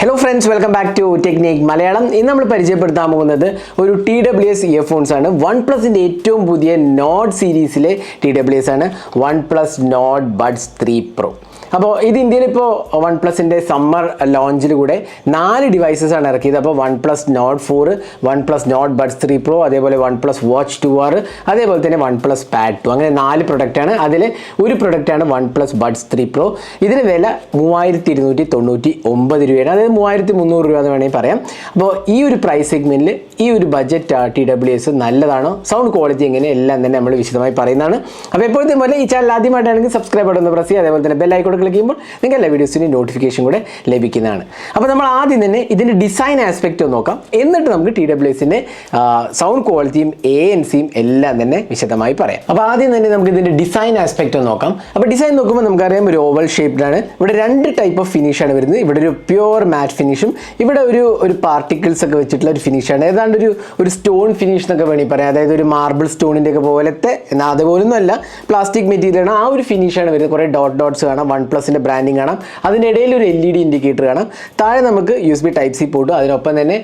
Hello friends welcome back to Technic Malayalam ഇന്ന് നമ്മൾ പരിചയപ്പെടുത്താൻ പോകുന്നത് ഒരു ടി ഡബ്ല്യു എസ് ഇയർഫോൺസ് ആണ്. വൺ പ്ലസിന്റെ ഏറ്റവും പുതിയ നോട്ട് സീരീസിലെ ടി ഡബ്ല്യു എസ് ആണ്. One plus Nord buds three pro അപ്പോൾ ഇത് ഇന്ത്യയിൽ ഇപ്പോൾ വൺ പ്ലസിന്റെ സമ്മർ ലോഞ്ചിൽ കൂടെ നാല് ഡിവൈസസ് ആണ് ഇറക്കിയത്. അപ്പോൾ one plus Nord four one plus Nord buds three pro അതേപോലെ one plus watch two R അതേപോലെ തന്നെ വൺ പ്ലസ് പാഡ് ടു. അങ്ങനെ നാല് പ്രൊഡക്റ്റാണ് അതിൽ ഒരു പ്രൊഡക്റ്റാണ് one plus buds three pro. ഇതിന് വില മൂവായിരത്തി ഇരുന്നൂറ്റി തൊണ്ണൂറ്റി ഒമ്പത് രൂപയാണ്. അതായത് മൂവായിരത്തി മുന്നൂറ് രൂപ എന്ന് വേണമെങ്കിൽ പറയാം. അപ്പോൾ ഈ ഒരു പ്രൈസ് സെഗ്മെന്റിൽ ഈ ഒരു ബഡ്ജറ്റ് ടി ഡബ്ല്യു എസ് നല്ലതാണോ? സൗണ്ട് ക്വാളിറ്റി എങ്ങനെ എല്ലാം തന്നെ നമ്മൾ വിശദമായി പറയുന്നതാണ്. അപ്പോൾ എപ്പോഴത്തെ പോലെ ഈ ചാനൽ ആദ്യമായിട്ടാണെങ്കിൽ സബ്സ്ക്രൈബ് ബട്ടൺ ഒന്ന് പ്രസ് ചെയ്യുക. അതേപോലെ തന്നെ ബെല്ലൈക്കോട് ക്ലിക്ക് ചെയ്യുമ്പോൾ നിങ്ങൾക്ക് എല്ലാ വീഡിയോസിന്റെയും നോട്ടിഫിക്കേഷൻ കൂടെ ലഭിക്കുന്നതാണ്. അപ്പോൾ നമ്മൾ ആദ്യം തന്നെ ഇതിന്റെ ഡിസൈൻ ആസ്പെക്റ്റ് ഒന്ന് നോക്കാം. എന്നിട്ട് നമുക്ക് ടി ഡബ്ല്യു എസിന്റെ സൗണ്ട് ക്വാളിറ്റിയും എ എൻ സിയും എല്ലാം തന്നെ വിശദമായി പറയാം. അപ്പോൾ ആദ്യം തന്നെ നമുക്ക് ഇതിന്റെ ഡിസൈൻ ആസ്പെക്റ്റ് ഒന്ന് നോക്കാം. അപ്പോൾ ഡിസൈൻ നോക്കുമ്പോൾ നമുക്കറിയാം ഒരു ഓവൽ ഷേപ്ഡ് ആണ്. ഇവിടെ രണ്ട് ടൈപ്പ് ഓഫ് ഫിനിഷാണ് വരുന്നത്. ഇവിടെ ഒരു പ്യുവർ മാറ്റ് ഫിനിഷും ഇവിടെ ഒരു ഒരു പാർട്ടിക്കിൾസ് ഒക്കെ വെച്ചിട്ടുള്ള ഒരു ഫിനിഷാണ് ഏതാണ്ട് ഒരു ഒരു സ്റ്റോൺ ഫിനിഷ് എന്നൊക്കെ വേണമെങ്കിൽ പറയാം. അതായത് ഒരു മാർബിൾ സ്റ്റോണിന്റെ ഒക്കെ പോലത്തെ എന്നാൽ അതുപോലൊന്നും അല്ല പ്ലാസ്റ്റിക് മെറ്റീരിയലാണ് ആ ഒരു ഫിനിഷാണ് വരുന്നത്. കുറേ ഡോട്ട് ഡോട്ട്സ് കാണാം. വൺ പ്ലസിന്റെ ബ്രാൻഡിങ് കാണാം. അതിനിടയിൽ ഒരു എൽ ഇ ഡി ഇൻഡിക്കേറ്റർ കാണാം. താഴെ നമുക്ക് U S B type C പോട്ടും. അതിനൊപ്പം തന്നെ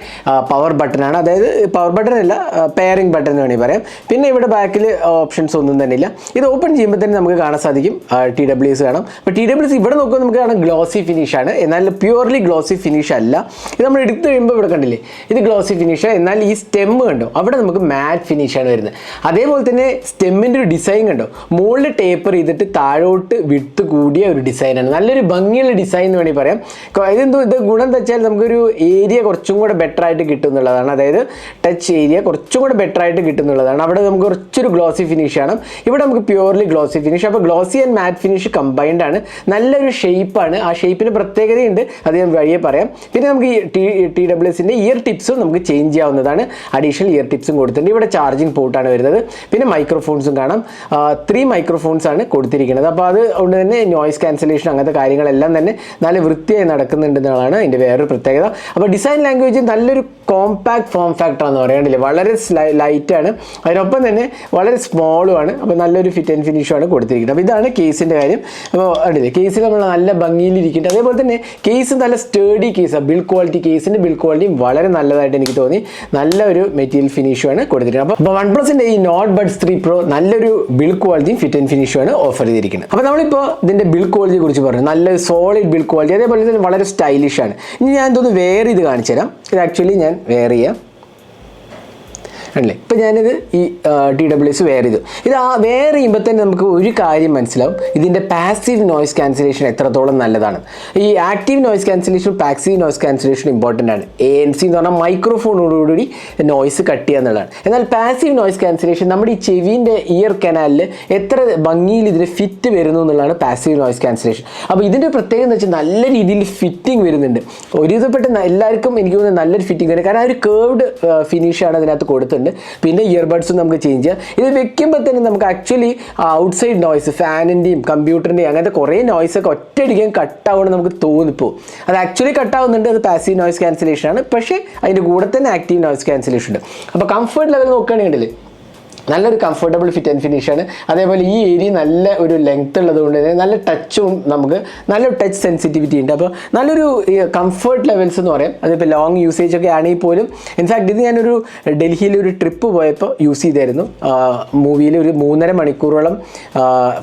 പവർ ബട്ടണാണ് അതായത് പവർ ബട്ടൺ അല്ല പെയറിംഗ് ബട്ടൺ എന്ന് വേണമെങ്കിൽ പറയാം. പിന്നെ ഇവിടെ ബാക്കിൽ ഓപ്ഷൻസ് ഒന്നും തന്നെ ഇല്ല. ഇത് ഓപ്പൺ ചെയ്യുമ്പോൾ തന്നെ നമുക്ക് കാണാൻ സാധിക്കും. ടി ഡബ്ല്യു എസ് കാണാം. അപ്പോൾ ടി ഡബ്ല്യു എസ് ഇവിടെ നോക്കുമ്പോൾ നമുക്ക് കാണാം ഗ്ലോസി ഫിനിഷാണ് എന്നാൽ പ്യുവർലി ഗ്ലോസി ഫിനിഷ് അല്ല. ഇത് നമ്മൾ എടുത്തു കഴിയുമ്പോൾ ഇവിടെ കണ്ടില്ലേ? ഇത് ഗ്ലോസി ഫിനിഷ് എന്നാൽ ഈ സ്റ്റെം കണ്ടോ? അവിടെ നമുക്ക് മാറ്റ് ഫിനിഷാണ് വരുന്നത്. അതേപോലെ തന്നെ സ്റ്റെമ്മിന്റെ ഒരു ഡിസൈൻ കണ്ടോ? മുകളിൽ ടേപ്പർ ചെയ്തിട്ട് താഴോട്ട് വിട്ട് കൂടിയ ഒരു ഡിസൈനാണ് നല്ലൊരു ഭംഗിയുള്ള ഡിസൈൻ എന്ന് വേണമെങ്കിൽ പറയാം. ഇതെന്തോ ഇത് ഗുണം എന്താ വെച്ചാൽ നമുക്കൊരു ഏരിയ കുറച്ചും കൂടെ ബെറ്റർ ആയിട്ട് കിട്ടും എന്നുള്ളതാണ് അതായത് ടച്ച് ഏരിയ കുറച്ചും കൂടെ ബെറ്റർ ആയിട്ട് കിട്ടും എന്നുള്ളതാണ് അവിടെ നമുക്ക് കുറച്ചൊരു ഗ്ലോസി ഫിനിഷ് ആണ്. ഇവിടെ നമുക്ക് പ്യുവർലി ഗ്ലോസി ഫിനിഷ് അപ്പോൾ glossy and matte finish combined ആണ്. നല്ലൊരു ഷേപ്പാണ് ആ ഷേപ്പിന് പ്രത്യേകതയുണ്ട്. അത് ഞാൻ വഴിയെ പറയാം. പിന്നെ നമുക്ക് ഈ ടി ടി ഡബ്ല്യു എസിന്റെ ഇയർ ടിപ്സും നമുക്ക് ചേഞ്ച് ചെയ്യാവുന്നതാണ്. അഡീഷണൽ ഇയർ ടിപ്സും കൊടുത്തിട്ടുണ്ട്. ഇവിടെ ചാർജിങ് പോർട്ടാണ് വരുന്നത്. പിന്നെ മൈക്രോഫോൺസും കാണാം. ത്രീ മൈക്രോഫോൺസ് ആണ് കൊടുത്തിരിക്കുന്നത്. അപ്പോൾ അത് കൊണ്ട് തന്നെ നോയിസ് നോയ്സ് ക്യാൻസലേഷൻ അങ്ങനത്തെ കാര്യങ്ങളെല്ലാം തന്നെ നല്ല വൃത്തിയായി നടക്കുന്നുണ്ട് എന്നുള്ളതാണ് അതിന്റെ വേറൊരു പ്രത്യേകത. അപ്പോൾ ഡിസൈൻ ലാംഗ്വേജ് നല്ലൊരു കോമ്പാക്ട് ഫോം ഫാക്ടറാണെന്ന് പറയാണ്ടില്ലേ വളരെ ലൈറ്റാണ് അതിനൊപ്പം തന്നെ വളരെ സ്മോളും ആണ്. അപ്പോൾ നല്ലൊരു ഫിറ്റ് ആൻഡ് ഫിനിഷും ആണ് കൊടുത്തിരിക്കുന്നത്. അപ്പോൾ ഇതാണ് കേസിന്റെ കാര്യം. അപ്പോൾ കണ്ടില്ലേ കേസിൽ നമ്മൾ നല്ല ഭംഗിയിലിരിക്കുന്നുണ്ട് അതേപോലെ തന്നെ കേസ് നല്ല സ്റ്റേഡി കേസാണ് ബിൽഡ് ക്വാളിറ്റി കേസിന്റെ ബിൽഡ് ക്വാളിറ്റിയും വളരെ നല്ലതായിട്ട് എനിക്ക് തോന്നി. നല്ലൊരു മെറ്റീരിയൽ ഫിനിഷുമാണ് കൊടുത്തിരിക്കുന്നത്. അപ്പോൾ വൺ പ്ലസിന്റെ ഈ നോട്ട് ബഡ്സ് ത്രീ പ്രോ നല്ലൊരു ബിൽഡ് ക്വാളിറ്റിയും ഫിറ്റ് ആൻഡ് ഫിനിഷുമാണ് ഓഫർ ചെയ്തിരിക്കുന്നത്. അപ്പോൾ നമ്മളിപ്പോൾ ഇതിന്റെ ബിൽ ക്വാളിറ്റിയെ കുറിച്ച് പറഞ്ഞു. നല്ല സോളിഡ് ബിൽഡ് ക്വാളിറ്റി അതേപോലെ തന്നെ വളരെ സ്റ്റൈലിഷാണ് ഇനി ഞാൻ ഇതൊന്ന് വേറെ ഇത് കാണിച്ചു തരാം ഇത് ആക്ച്വലി ഞാൻ വേറെ ചെയ്യാം. അല്ലേ ഇപ്പം ഞാനിത് ഈ ടി ഡബ്ല്യു എസ് വെയർ ചെയ്തു. ഇത് ആ വെയർ ചെയ്യുമ്പോൾ തന്നെ നമുക്ക് ഒരു കാര്യം മനസ്സിലാവും. ഇതിന്റെ പാസീവ് നോയ്സ് ക്യാൻസലേഷൻ എത്രത്തോളം നല്ലതാണ്. ഈ active noise cancellation passive noise cancellation important ആണ്. എ എൻ സി എന്ന് പറഞ്ഞാൽ മൈക്രോഫോണോടുകൂടി നോയ്സ് കട്ട് ചെയ്യുക എന്നുള്ളതാണ്. എന്നാൽ പാസീവ് നോയ്സ് ക്യാൻസലേഷൻ നമ്മുടെ ഈ ചെവിന്റെ ഇയർ കനാലിൽ എത്ര ഭംഗിയിൽ ഇതിന് ഫിറ്റ് വരുന്നു എന്നുള്ളതാണ് പാസീവ് നോയ്സ് ക്യാൻസലേഷൻ അപ്പോൾ ഇതിന്റെ പ്രത്യേകത എന്ന് വെച്ചാൽ നല്ല രീതിയിൽ ഫിറ്റിംഗ് വരുന്നുണ്ട്. ഒരുവിധപ്പെട്ട ന- എല്ലാവർക്കും എനിക്ക് തോന്നുന്നത് നല്ലൊരു ഫിറ്റിംഗ് വരും കാരണം ആ ഒരു കേർവ്ഡ് ഫിനിഷാണ് അതിനകത്ത് കൊടുത്തിട്ടുണ്ട് പിന്നെ ഇയർബഡ്സും നമുക്ക് ചേഞ്ച് ചെയ്യാം. ഇത് വെക്കുമ്പോൾ തന്നെ നമുക്ക് ആക്ച്വലി ഔട്ട്സൈഡ് നോയ്സ് ഫാനിന്റെയും കമ്പ്യൂട്ടറിന്റെയും അങ്ങനത്തെ കുറേ നോയ്സ് ഒക്കെ ഒറ്റയടിക്കാൻ കട്ടാവണം നമുക്ക് തോന്നിപ്പോൾ അത് ആക്ച്വലി കട്ടാവുന്നുണ്ട് അത് പാസീവ് നോയ്സ് ക്യാൻസലേഷൻ ആണ്. പക്ഷേ അതിന്റെ കൂടെ തന്നെ ആക്റ്റീവ് നോയ്സ് ക്യാൻസലേഷൻ ഉണ്ട്. അപ്പോൾ കംഫർട്ട് ലെവൽ നോക്കുകയാണെങ്കിൽ നല്ലൊരു കംഫർട്ടബിൾ ഫിറ്റ് ആൻഡ് ഫിനിഷ് ആണ്. അതേപോലെ ഈ ഏരിയ നല്ല ഒരു ലെങ്ത് ഉള്ളത് കൊണ്ട് തന്നെ നല്ല ടച്ചും നമുക്ക് നല്ല ടച്ച് സെൻസിറ്റിവിറ്റി ഉണ്ട്. അപ്പോൾ നല്ലൊരു കംഫർട്ട് ലെവൽസ് എന്ന് പറയാം. അതിപ്പോൾ ലോങ് യൂസേജ് ഒക്കെ ആണെങ്കിൽ പോലും ഇൻഫാക്ട് ഇത് ഞാനൊരു ഡൽഹിയിൽ ഒരു ട്രിപ്പ് പോയപ്പോൾ യൂസ് ചെയ്തായിരുന്നു. മൂവിയിൽ ഒരു മൂന്നര മണിക്കൂറോളം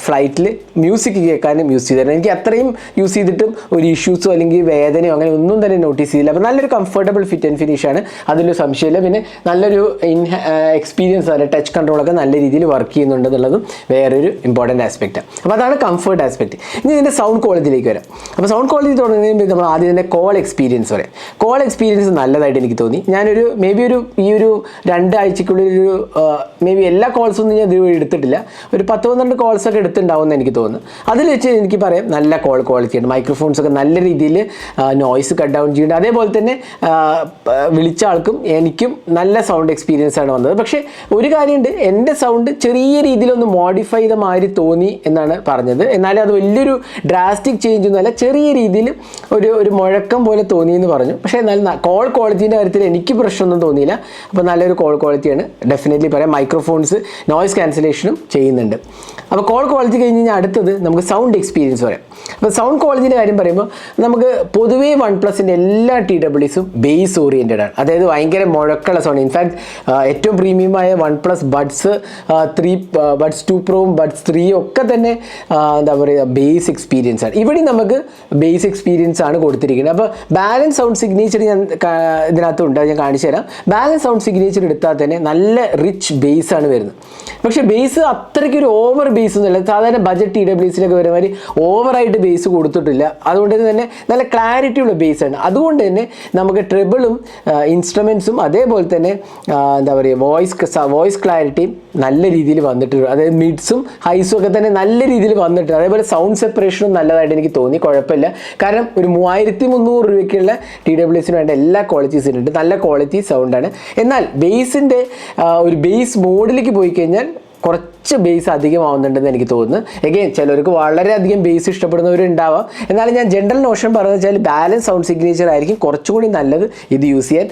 ഫ്ലൈറ്റിൽ മ്യൂസിക് കേൾക്കാനും യൂസ് ചെയ്തായിരുന്നു. എനിക്ക് അത്രയും യൂസ് ചെയ്തിട്ടും ഒരു ഇഷ്യൂസോ അല്ലെങ്കിൽ വേദനയോ അങ്ങനെ ഒന്നും തന്നെ നോട്ടീസ് ചെയ്തില്ല. അപ്പോൾ നല്ലൊരു കംഫർട്ടബിൾ ഫിറ്റ് ആൻഡ് ഫിനിഷ് ആണ്. അതിലൊരു സംശയമില്ല. പിന്നെ നല്ലൊരു ഇൻ എക്സ്പീരിയൻസ് ആണ്. ടച്ച് കൺട്രോളൊക്കെ നല്ല രീതിയിൽ വർക്ക് ചെയ്യുന്നുണ്ട് എന്നുള്ളതും വേറൊരു ഇമ്പോർട്ടന്റ് ആസ്പെക്റ്റ് അപ്പോൾ അതാണ് കംഫർട്ട് ആസ്പെക്റ്റ് ഇനി ഇതിന്റെ സൗണ്ട് ക്വാളിറ്റിയിലേക്ക് വരാം. അപ്പോൾ സൗണ്ട് ക്വാളിറ്റി തുടങ്ങുന്നതിന് നമ്മൾ ആദ്യം ഇതിന്റെ കോൾ എക്സ്പീരിയൻസ് വരെ. കോൾ എക്സ്പീരിയൻസ് നല്ലതായിട്ട് എനിക്ക് തോന്നി. ഞാനൊരു മേ ബി ഒരു ഈ ഒരു രണ്ടാഴ്ചക്കുള്ളിൽ ഒരു മേ ബി എല്ലാ കോൾസൊന്നും ഞാൻ ഇതുവഴി എടുത്തിട്ടില്ല. ഒരു പത്ത് പന്ത്രണ്ട് കോൾസൊക്കെ എടുത്തിട്ടുണ്ടാവുമെന്ന് എനിക്ക് തോന്നുന്നു. അതിൽ വെച്ച് എനിക്ക് പറയാം നല്ല കോൾ ക്വാളിറ്റി ഉണ്ട് മൈക്രോഫോൺസ് ഒക്കെ നല്ല രീതിയിൽ നോയ്സ് കട്ട് ഡൗൺ ചെയ്യുന്നുണ്ട്. അതേപോലെ തന്നെ വിളിച്ച ആൾക്കും എനിക്കും നല്ല സൗണ്ട് എക്സ്പീരിയൻസ് ആണ് വന്നത്. പക്ഷേ ഒരു കാര്യമുണ്ട് എന്റെ സൗണ്ട് ചെറിയ രീതിയിലൊന്ന് മോഡിഫൈ ചെയ്ത മാതിരി തോന്നി എന്നാണ് പറഞ്ഞത്. എന്നാലും അത് വലിയൊരു ഡ്രാസ്റ്റിക് ചേഞ്ച് ഒന്നുമല്ല ചെറിയ രീതിയിൽ ഒരു ഒരു മുഴക്കം പോലെ തോന്നി എന്ന് പറഞ്ഞു. പക്ഷേ എന്നാലും കോൾ ക്വാളിറ്റീന്റെ കാര്യത്തിൽ എനിക്ക് പ്രശ്നമൊന്നും തോന്നിയില്ല. അപ്പോൾ നല്ലൊരു കോൾ ക്വാളിറ്റിയാണ് ഡെഫിനറ്റ്ലി പറയാം മൈക്രോഫോൺസ് നോയ്സ് ക്യാൻസലേഷനും ചെയ്യുന്നുണ്ട്. അപ്പോൾ കോൾ ക്വാളിറ്റി കഴിഞ്ഞ് കഴിഞ്ഞാൽ അടുത്തത് നമുക്ക് സൗണ്ട് എക്സ്പീരിയൻസ് പറയാം. അപ്പോൾ സൗണ്ട് ക്വാളിറ്റിന്റെ കാര്യം പറയുമ്പോൾ നമുക്ക് പൊതുവേ വൺ പ്ലസിന്റെ എല്ലാ ടി ഡബ്ല്യൂസും ബേസ് ഓറിയന്റഡ് ആണ്. അതായത് ഭയങ്കര മുഴക്കുള്ള സൗണ്ട് ഇൻഫാക്ട് ഏറ്റവും പ്രീമിയമായ one plus buds three buds two പ്രോവും buds ത്രീയും ഒക്കെ തന്നെ എന്താ പറയുക ബേസ് എക്സ്പീരിയൻസ് ആണ്. ഇവിടെ നമുക്ക് ബേസ് എക്സ്പീരിയൻസ് ആണ് കൊടുത്തിരിക്കുന്നത്. അപ്പോൾ ബാലൻസ് സൗണ്ട് സിഗ്നേച്ചർ ഞാൻ ഇതിനകത്ത് ഇതിനകത്തുണ്ട് ഞാൻ കാണിച്ചു തരാം. ബാലൻസ് സൗണ്ട് സിഗ്നേച്ചർ എടുത്താൽ തന്നെ നല്ല റിച്ച് ബേസ് ആണ് വരുന്നത്. പക്ഷേ ബേസ് അത്രയ്ക്ക് ഒരു ഓവർ ബേസ് ഒന്നുമില്ല. സാധാരണ ബജറ്റ് ടി ഡബ്ല്യൂസിലൊക്കെ വരുന്ന മാതിരി ഓവറായിട്ട് ബേസ് കൊടുത്തിട്ടില്ല. അതുകൊണ്ട് തന്നെ നല്ല ക്ലാരിറ്റി ഉള്ള ബേസ് ആണ്. അതുകൊണ്ട് തന്നെ നമുക്ക് ട്രിബിളും ഇൻസ്ട്രുമെൻസും അതേപോലെ തന്നെ എന്താ പറയുക വോയിസ് വോയിസ് ക്ലാരിറ്റി നല്ല രീതിയിൽ വന്നിട്ടുണ്ട് അതായത് മിഡ്സും ഹൈസും ഒക്കെ തന്നെ നല്ല രീതിയിൽ വന്നിട്ടുണ്ട് അതേപോലെ സൗണ്ട് സെപ്പറേഷനും നല്ലതായിട്ട് എനിക്ക് തോന്നി. കുഴപ്പമില്ല. കാരണം ഒരു മൂവായിരത്തി മുന്നൂറ് രൂപയ്ക്കുള്ള ടി ഡബ്ല്യു എസിന് വേണ്ട എല്ലാ ക്വാളിറ്റീസിനും ഉണ്ട്. നല്ല ക്വാളിറ്റി സൗണ്ടാണ് എന്നാൽ ബേസിന്റെ ഒരു ബേസ് മോഡിലേക്ക് പോയി കഴിഞ്ഞാൽ കുറച്ച് ബേസ് അധികമാവുന്നുണ്ടെന്ന് എനിക്ക് തോന്നുന്നു. എഗെയിൻ ചിലർക്ക് വളരെയധികം ബേസ് ഇഷ്ടപ്പെടുന്നവരുണ്ടാവാം. എന്നാലും ഞാൻ ജനറൽ നോഷൻ പറയുന്നത് വെച്ചാൽ ബാലൻസ് സൗണ്ട് സിഗ്നേച്ചർ ആയിരിക്കും കുറച്ചുകൂടി നല്ലത് ഇത് യൂസ് ചെയ്യാൻ.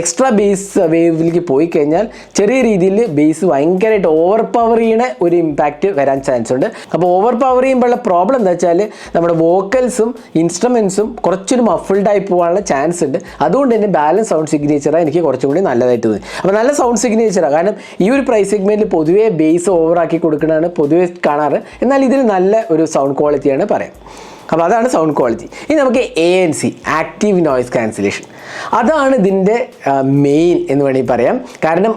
എക്സ്ട്രാ ബേസ് വേവിലേക്ക് പോയി കഴിഞ്ഞാൽ ചെറിയ രീതിയിൽ ബേസ് ഭയങ്കരമായിട്ട് ഓവർ പവർ ചെയ്യണ ഒരു ഇമ്പാക്റ്റ് വരാൻ ചാൻസ് ഉണ്ട്. അപ്പോൾ ഓവർ പവർ ചെയ്യുമ്പോഴുള്ള പ്രോബ്ലം എന്താ വെച്ചാൽ നമ്മുടെ വോക്കൽസും ഇൻസ്ട്രുമെൻസും കുറച്ചൊരു മഫിൾഡായി പോകാനുള്ള ചാൻസ് ഉണ്ട്. അതുകൊണ്ട് തന്നെ ബാലൻസ് സൗണ്ട് സിഗ്നേച്ചറാണ് എനിക്ക് കുറച്ചും കൂടി നല്ലതായിട്ട് അപ്പോൾ നല്ല സൗണ്ട് സിഗ്നേച്ചറാണ് കാരണം ഈ ഒരു പ്രൈസ് സെഗ്മെന്റിൽ പൊതുവേ ബേസ് ഓവറാക്കി കൊടുക്കണതാണ് പൊതുവേ കാണാറ്. എന്നാൽ ഇതിൽ നല്ല ഒരു സൗണ്ട് ക്വാളിറ്റിയാണ് പറയാം. അപ്പോൾ അതാണ് സൗണ്ട് ക്വാളിറ്റി ഇനി നമുക്ക് A N C active noise cancellation അതാണ് ഇതിന്റെ മെയിൻ എന്ന് വേണമെങ്കിൽ പറയാം. കാരണം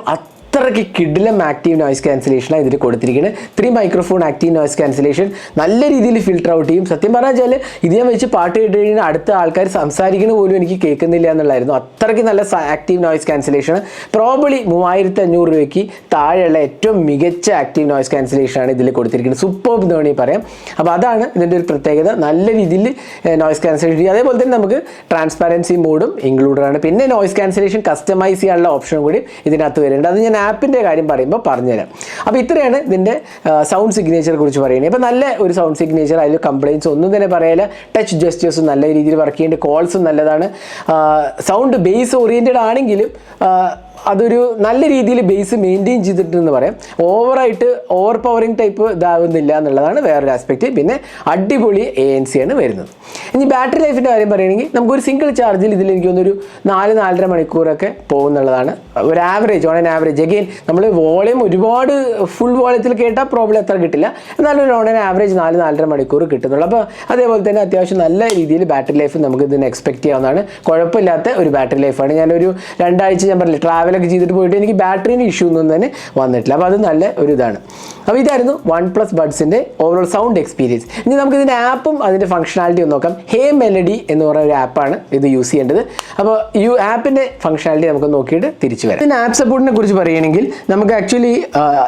അത്രയ്ക്ക് കിഡിലം ആക്റ്റീവ് നോയ്സ് ക്യാൻസലേഷനാണ് ഇതിൽ കൊടുത്തിരിക്കുന്നത് three microphone active noise cancellation നല്ല രീതിയിൽ ഫിൽട്ടർ ഔട്ട് ചെയ്യും. സത്യം പറഞ്ഞാൽ ഇത് ഞാൻ വെച്ച് പാട്ട് കേട്ട് കഴിഞ്ഞാൽ അടുത്ത ആൾക്കാർ സംസാരിക്കുന്ന പോലും എനിക്ക് കേൾക്കുന്നില്ല എന്നുള്ളായിരുന്നു അത്രയ്ക്ക് നല്ല ആക്റ്റീവ് നോയ്സ് ക്യാൻസലേഷൻ പ്രോബിളി മൂവായിരത്തി അഞ്ഞൂറ് രൂപയ്ക്ക് താഴെയുള്ള ഏറ്റവും മികച്ച ആക്റ്റീവ് നോയ്സ് ക്യാൻസലേഷനാണ് ഇതിൽ കൊടുത്തിരിക്കുന്നത് സൂപ്പർ എന്ന് വേണമെങ്കിൽ പറയാം. അപ്പോൾ അതാണ് ഇതിന്റെ ഒരു പ്രത്യേകത. നല്ല രീതിയിൽ നോയ്സ് ക്യാൻസലേഷൻ ചെയ്യും. അതേപോലെ തന്നെ നമുക്ക് ട്രാൻസ്പാരൻസി മോഡും ഇൻക്ലൂഡഡ് ആണ്. പിന്നെ നോയ്സ് ക്യാൻസലേഷൻ കസ്റ്റമൈസ് ചെയ്യാനുള്ള ഓപ്ഷനും കൂടി ഇതിനകത്ത് വരുന്നുണ്ട്. അത് ഞാൻ ആപ്പിന്റെ കാര്യം പറയുമ്പോൾ പറഞ്ഞുതരാം. അപ്പോൾ ഇത്രയാണ് ഇതിന്റെ സൗണ്ട് സിഗ്നേച്ചറെ കുറിച്ച് പറയുന്നത്. ഇപ്പോൾ നല്ല ഒരു സൗണ്ട് സിഗ്നേച്ചർ അതിൽ കംപ്ലയിൻസ് ഒന്നും തന്നെ പറയില്ല. ടച്ച് ജസ്റ്റേഴ്സും നല്ല രീതിയിൽ വർക്ക് ചെയ്യുന്നുണ്ട് കോൾസും നല്ലതാണ്. സൗണ്ട് ബേസ് ഓറിയന്റഡ് ആണെങ്കിലും അതൊരു നല്ല രീതിയിൽ ബേസ് മെയിന്റെയിൻ ചെയ്തിട്ടെന്ന് പറയാം. ഓവറായിട്ട് ഓവർ പവറിങ് ടൈപ്പ് ഇതാവുന്നില്ല എന്നുള്ളതാണ് വേറൊരു ആസ്പെക്റ്റ് പിന്നെ അടിപൊളി എ എൻ സി ആണ് വരുന്നത്. ഇനി ബാറ്ററി ലൈഫിന്റെ കാര്യം പറയുകയാണെങ്കിൽ നമുക്കൊരു സിംഗിൾ ചാർജിൽ ഇതിൽ എനിക്ക് തോന്നുന്നു ഒരു നാല് നാലര മണിക്കൂറൊക്കെ പോകുന്നുള്ളതാണ്. ഒരു average on an average again നമ്മൾ വോളിയം ഒരുപാട് ഫുൾ വോളത്തിൽ കേട്ടാൽ പ്രോബ്ലം എത്ര കിട്ടില്ല. എന്നാലും ഒരു ഓൺ ആവറേജ് നാല് നാലര മണിക്കൂർ കിട്ടുന്നുള്ളൂ. അപ്പോൾ അതേപോലെ തന്നെ അത്യാവശ്യം നല്ല രീതിയിൽ ബാറ്ററി ലൈഫ് നമുക്ക് ഇതിന് എക്സ്പെക്ട് ചെയ്യാവുന്നതാണ്. കുഴപ്പമില്ലാത്ത ഒരു ബാറ്ററി ലൈഫാണ് ഞാനൊരു രണ്ടാഴ്ച ഞാൻ പറഞ്ഞില്ല ട്രാവലൊക്കെ ചെയ്തിട്ട് പോയിട്ട് എനിക്ക് ബാറ്ററിന് ഇഷ്യൂ ഒന്നും തന്നെ വന്നിട്ടില്ല. അപ്പോൾ അത് നല്ല ഒരു ഇതാണ്. അപ്പോൾ ഇതായിരുന്നു വൺ പ്ലസ് ബഡ്സിന്റെ ഓവറോൾ സൗണ്ട് എക്സ്പീരിയൻസ് ഇനി നമുക്ക് ഇതിന്റെ ആപ്പും അതിന്റെ ഫംഗ്ഷനാലിറ്റിയും നോക്കാം. ഹേ മെലഡി എന്ന് പറയുന്ന ഒരു ആപ്പാണ് ഇത് യൂസ് ചെയ്യേണ്ടത്. അപ്പോൾ ഈ ആപ്പിന്റെ ഫംഗ്ഷനാലിറ്റി നമുക്ക് നോക്കിയിട്ട് തിരിച്ചു വരാം. ഇതിന്റെ ആപ്പ് സപ്പോർട്ടിനെ കുറിച്ച് പറയുകയാണെങ്കിൽ നമുക്ക് ആക്ച്വലി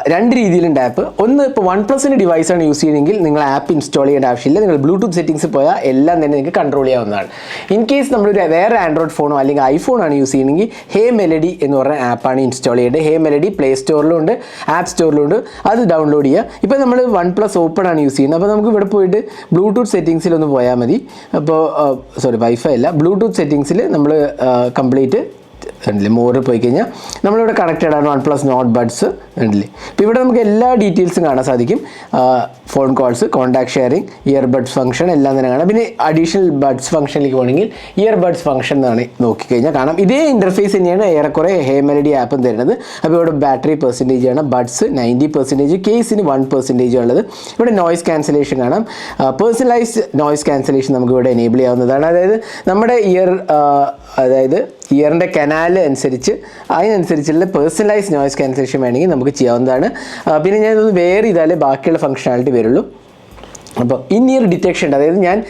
രണ്ട് രീതിയിലുണ്ട് ആപ്പ് ഒന്ന് ഇപ്പോൾ വൺ പ്ലസിന്റെ ഡിവൈസാണ് യൂസ് ചെയ്യുന്നതെങ്കിൽ നിങ്ങൾ ആപ്പ് ഇൻസ്റ്റാൾ ചെയ്യേണ്ട ആവശ്യമില്ല നിങ്ങൾ ബ്ലൂടൂത്ത് സെറ്റിംഗ്സ് പോയാൽ എല്ലാം തന്നെ നിങ്ങൾക്ക് കൺട്രോൾ ചെയ്യാവുന്നതാണ് ഇൻ കേസ് നമ്മളൊരു വേറെ ആൻഡ്രോയിഡ് ഫോണോ അല്ലെങ്കിൽ ഐഫോണാണ് യൂസ് ചെയ്യുന്നതെങ്കിൽ ഹേ മെലഡി എന്ന് പറഞ്ഞ ആപ്പാണ് ഇൻസ്റ്റാൾ ചെയ്യേണ്ടത് ഹേ മെലഡി പ്ലേ സ്റ്റോറിലും ഉണ്ട് ആപ്പ് സ്റ്റോറിലും ഉണ്ട് അത് ഡൗൺലോഡ് ചെയ്യുക ഇപ്പോൾ നമ്മൾ വൺ പ്ലസ് ഓപ്പൺ ആണ് യൂസ് ചെയ്യുന്നത് അപ്പോൾ നമുക്ക് ഇവിടെ പോയിട്ട് ബ്ലൂടൂത്ത് സെറ്റിങ്സിൽ ഒന്ന് പോയാൽ മതി അപ്പോൾ സോറി വൈഫൈ അല്ല ബ്ലൂടൂത്ത് സെറ്റിങ്സിൽ നമ്മൾ കംപ്ലീറ്റ് മോറിൽ പോയി കഴിഞ്ഞാൽ നമ്മളിവിടെ കണക്റ്റഡ് ആണ് വൺ പ്ലസ് നോട്ട് ബഡ്സ് ഉണ്ടല്ലേ ഇപ്പോൾ ഇവിടെ നമുക്ക് എല്ലാ ഡീറ്റെയിൽസും കാണാൻ സാധിക്കും. Phone calls contact sharing ear buds function എല്ലാം തന്നെ കാണാം. പിന്നെ അഡീഷണൽ ബഡ്സ് ഫംഗ്ഷനിലേക്ക് പോകണമെങ്കിൽ ഇയർബഡ്സ് ഫംഗ്ഷൻ എന്നാണ് നോക്കിക്കഴിഞ്ഞാൽ കാണാം. ഇതേ ഇന്റർഫേസ് തന്നെയാണ് ഏറെക്കുറെ ഹേ മെലഡി ആപ്പും തരുന്നത്. അപ്പോൾ ഇവിടെ ബാറ്ററി പെർസെന്റേജ് ആണ് ബഡ്സ് നയന്റി പെർസെന്റേജ് കേസിന് വൺ പെർസെന്റേജ് ഉള്ളത്. ഇവിടെ നോയ്സ് ക്യാൻസലേഷൻ കാണാം. പേഴ്സണലൈസ് നോയ്സ് ക്യാൻസലേഷൻ നമുക്ക് ഇവിടെ എനേബിൾ ചെയ്യാവുന്നതാണ്. അതായത് നമ്മുടെ ഇയർ അതായത് ഇയറിന്റെ കനാൽ അനുസരിച്ച് അതിനനുസരിച്ചുള്ള പേഴ്സണലൈസ് നോയ്സ് ക്യാൻസലേഷൻ വേണമെങ്കിൽ നമുക്ക് ചെയ്യാവുന്നതാണ്. ആ, പിന്നെ ഞാൻ ഇതൊന്ന് വേറെ ചെയ്താലേ ബാക്കിയുള്ള ഫംഗ്ഷനാലിറ്റി വരുള്ളൂ. അപ്പോൾ ഇൻ ഇയർ ഡിറ്റക്ഷൻ അതായത് ഞാൻ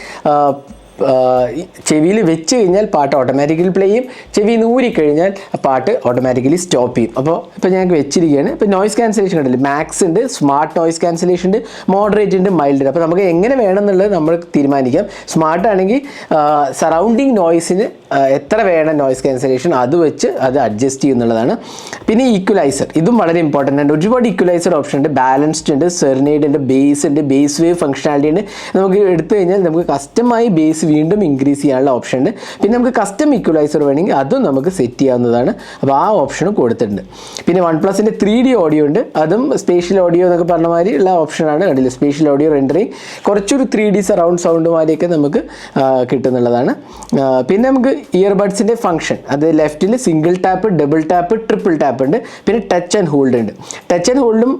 ചെവിയിൽ വെച്ച് കഴിഞ്ഞാൽ പാട്ട് ഓട്ടോമാറ്റിക്കലി പ്ലേ ചെയ്യും. ചെവി നൂരി കഴിഞ്ഞാൽ ആ പാട്ട് ഓട്ടോമാറ്റിക്കലി സ്റ്റോപ്പ് ചെയ്യും. അപ്പോൾ ഇപ്പോൾ ഞങ്ങൾക്ക് വെച്ചിരിക്കുകയാണ്. ഇപ്പോൾ നോയ്സ് ക്യാൻസലേഷൻ ഉണ്ടല്ലോ മാക്സ് ഉണ്ട് സ്മാർട്ട് നോയ്സ് ക്യാൻസലേഷൻ ഉണ്ട് മോഡറേറ്റ് ഉണ്ട് മൈൽഡ് ഉണ്ട്. അപ്പോൾ നമുക്ക് എങ്ങനെ വേണം എന്നുള്ളത് നമ്മൾ തീരുമാനിക്കാം. സ്മാർട്ട് ആണെങ്കിൽ സറൗണ്ടിങ് നോയ്സിന് എത്ര വേണം നോയ്സ് ക്യാൻസലേഷൻ അത് വെച്ച് അത് അഡ്ജസ്റ്റ് ചെയ്യുന്നുള്ളതാണ്. പിന്നെ ഈക്വലൈസർ ഇതും വളരെ ഇമ്പോർട്ടന്റ് ആണ്. ഒരുപാട് ഈക്വലൈസർ ഓപ്ഷൻ ഉണ്ട്. ബാലൻസ്ഡ് ഉണ്ട് സെർനേഡ് ഉണ്ട് ബേസ് ഉണ്ട് ബേസ് വേവ് ഫംഗ്ഷനാലിറ്റി ഉണ്ട്. നമുക്ക് എടുത്തു കഴിഞ്ഞാൽ നമുക്ക് കസ്റ്റമായി ബേസ് വീണ്ടും ഇൻക്രീസ് ചെയ്യാനുള്ള ഓപ്ഷൻ ഉണ്ട്. പിന്നെ നമുക്ക് കസ്റ്റം ഈക്വലൈസർ വേണമെങ്കിൽ അതും നമുക്ക് സെറ്റ് ചെയ്യാവുന്നതാണ്. അപ്പോൾ ആ ഓപ്ഷനും കൊടുത്തിട്ടുണ്ട്. പിന്നെ വൺ പ്ലസിന്റെ ത്രീ ഡി ഓഡിയോ ഉണ്ട്. അതും സ്പേഷ്യൽ ഓഡിയോ എന്നൊക്കെ പറഞ്ഞ മാതിരി ഉള്ള ഓപ്ഷനാണ് കണ്ടില്ല? സ്പേഷ്യൽ ഓഡിയോ റെൻഡറിങ് കുറച്ചൊരു ത്രീ ഡി സറൗണ്ട് സൗണ്ട് മാതിരിയൊക്കെ നമുക്ക് കിട്ടുന്നുള്ളതാണ്. പിന്നെ നമുക്ക് ഇയർബഡ്സിന്റെ ഫംഗ്ഷൻ അത് ലെഫ്റ്റിൽ single tap double tap triple tap ഉണ്ട്. പിന്നെ ടച്ച് ആൻഡ് ഹോൾഡ് ഉണ്ട്. ടച്ച് ആൻഡ് ഹോൾഡും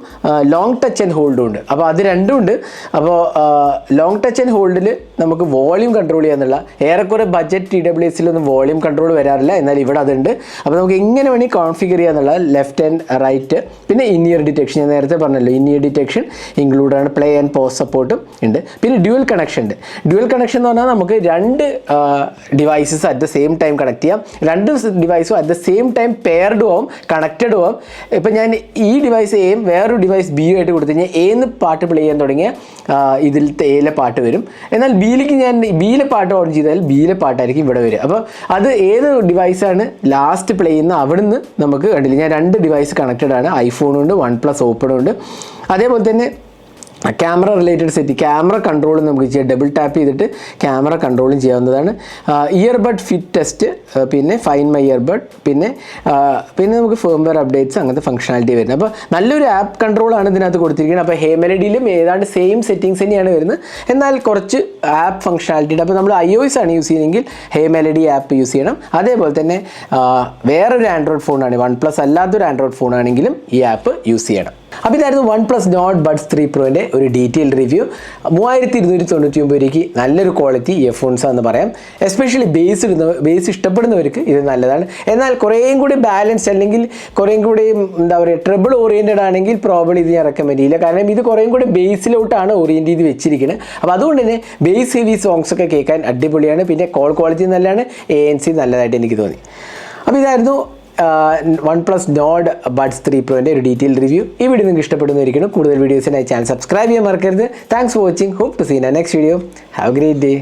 ലോങ് ടച്ച് ആൻഡ് ഹോൾഡും ഉണ്ട്. അപ്പോൾ അത് രണ്ടും ഉണ്ട്. അപ്പോൾ ലോങ് ടച്ച് ആൻഡ് ഹോൾഡിൽ നമുക്ക് വോളിയം കൺട്രോൾ ചെയ്യാന്നുള്ള ഏറെക്കുറെ ബഡ്ജറ്റ് ടി ഡബ്ല്യു എസിലൊന്നും വോളിയം കൺട്രോൾ വരാറില്ല. എന്നാൽ ഇവിടെ അതുണ്ട്. അപ്പോൾ നമുക്ക് എങ്ങനെ വേണമെങ്കിൽ കോൺഫിഗർ ചെയ്യാന്നുള്ള ലെഫ്റ്റ് ആൻഡ് റൈറ്റ് പിന്നെ ഇനിയർ ഡിറ്റക്ഷൻ ഞാൻ നേരത്തെ പറഞ്ഞല്ലോ ഇനിയർ ഡിറ്റക്ഷൻ ഇൻക്ലൂഡ് ആണ്. പ്ലേ ആൻഡ് പോസ് സപ്പോർട്ടും ഉണ്ട്. പിന്നെ ഡ്യുവൽ കണക്ഷൻ ഉണ്ട്. ഡ്യുവൽ കണക്ഷൻ എന്ന് പറഞ്ഞാൽ നമുക്ക് രണ്ട് devices at the same time connect ചെയ്യാം. രണ്ട് ഡിവൈസും അറ്റ് ദ സെയിം ടൈം പെയർഡും ആവും കണക്റ്റഡും ആവും ഇപ്പം ഞാൻ ഈ ഡിവൈസ് എയും വേറൊരു ഡിവൈസ് ബിയും ആയിട്ട് കൊടുത്തു കഴിഞ്ഞാൽ ഏന്ന് പാട്ട് പ്ലേ ചെയ്യാൻ തുടങ്ങിയ ഇതിലത്തെ എയിലെ പാട്ട് വരും. എന്നാൽ ബിയിലേക്ക് ഞാൻ ബിയിലെ പാട്ട് ഓൺ ചെയ്താൽ ബിയിലെ പാട്ടായിരിക്കും ഇവിടെ വരിക. അപ്പോൾ അത് ഏത് ഡിവൈസാണ് ലാസ്റ്റ് പ്ലേ ചെയ്യുന്ന അവിടുന്ന് നമുക്ക് കണ്ടില്ല? ഞാൻ രണ്ട് ഡിവൈസ് കണക്റ്റഡ് ആണ്. ഐഫോണുണ്ട് വൺ പ്ലസ് ഓപ്പണുണ്ട് അതേപോലെ തന്നെ camera related set camera control നമുക്ക് ചെയ്യാം ഡബിൾ ടാപ്പ് ചെയ്തിട്ട് ക്യാമറ കൺട്രോളും ചെയ്യാവുന്നതാണ്. ഇയർബഡ് ഫിറ്റ് ടെസ്റ്റ് പിന്നെ ഫൈൻ മൈ ഇയർബഡ് പിന്നെ പിന്നെ നമുക്ക് ഫേംവെയർ അപ്ഡേറ്റ്സ് അങ്ങനത്തെ ഫംഗ്ഷനാലിറ്റി വരുന്നത്. അപ്പോൾ നല്ലൊരു ആപ്പ് കൺട്രോളാണ് ഇതിനകത്ത് കൊടുത്തിരിക്കുന്നത്. അപ്പോൾ ഹേമലഡിയിലും ഏതാണ്ട് സെയിം സെറ്റിങ്സ് തന്നെയാണ് വരുന്നത്. എന്നാൽ കുറച്ച് ആപ്പ് ഫംഗ്ഷനാലിറ്റി അപ്പോൾ നമ്മൾ ഐ ഒ എസ് ആണ് യൂസ് ചെയ്യുന്നതെങ്കിൽ ഹേമലഡി ആപ്പ് യൂസ് ചെയ്യണം. അതേപോലെ തന്നെ വേറൊരു ആൻഡ്രോയിഡ് ഫോണാണ് വൺ പ്ലസ് അല്ലാത്തൊരു ആൻഡ്രോയിഡ് ഫോണാണെങ്കിലും ഈ ആപ്പ് യൂസ് ചെയ്യണം. അപ്പോൾ ഇതായിരുന്നു one plus Nord buds three പ്രോന്റെ ഒരു ഡീറ്റെയിൽ റിവ്യൂ മൂവായിരത്തി ഇരുന്നൂറ്റി തൊണ്ണൂറ്റി ഒമ്പത് രൂപയ്ക്ക് നല്ലൊരു ക്വാളിറ്റി ഇയർഫോൺസ് എന്ന് പറയാം. എസ്പെഷ്യലി ബേസ് ഇടുന്ന ബേസ് ഇഷ്ടപ്പെടുന്നവർക്ക് ഇത് നല്ലതാണ്. എന്നാൽ കുറേയും കൂടി ബാലൻസ് അല്ലെങ്കിൽ കുറേയും കൂടി എന്താ പറയുക ട്രിബിൾ ഓറിയന്റഡ് ആണെങ്കിൽ പ്രോബ്ലം ഇത് ഞാൻ റെക്കമെൻഡ് ചെയ്യില്ല. കാരണം ഇത് കുറേയും കൂടി ബേസിലോട്ടാണ് ഓറിയന്റ് ചെയ്ത് വെച്ചിരിക്കുന്നത് അപ്പോൾ അതുകൊണ്ട് തന്നെ ബേസ് ഹെവി സോങ്സ് ഒക്കെ കേൾക്കാൻ അടിപൊളിയാണ്. പിന്നെ കോൾ ക്വാളിറ്റി നല്ലതാണ്. എ എൻ സി നല്ലതായിട്ട് എനിക്ക് തോന്നി. അപ്പോൾ ഇതായിരുന്നു one plus Nord buds three പ്രോന്റെ ഒരു ഡീറ്റെയിൽ റിവ്യൂ. ഈ വീഡിയോ നിങ്ങൾക്ക് ഇഷ്ടപ്പെടുന്നതായിരിക്കണം. കൂടുതൽ വീഡിയോസിനായി ചാനൽ സബ്സ്ക്രൈബ് ചെയ്യാൻ മറക്കരുത്. Thanks for watching hope to seen next video have great day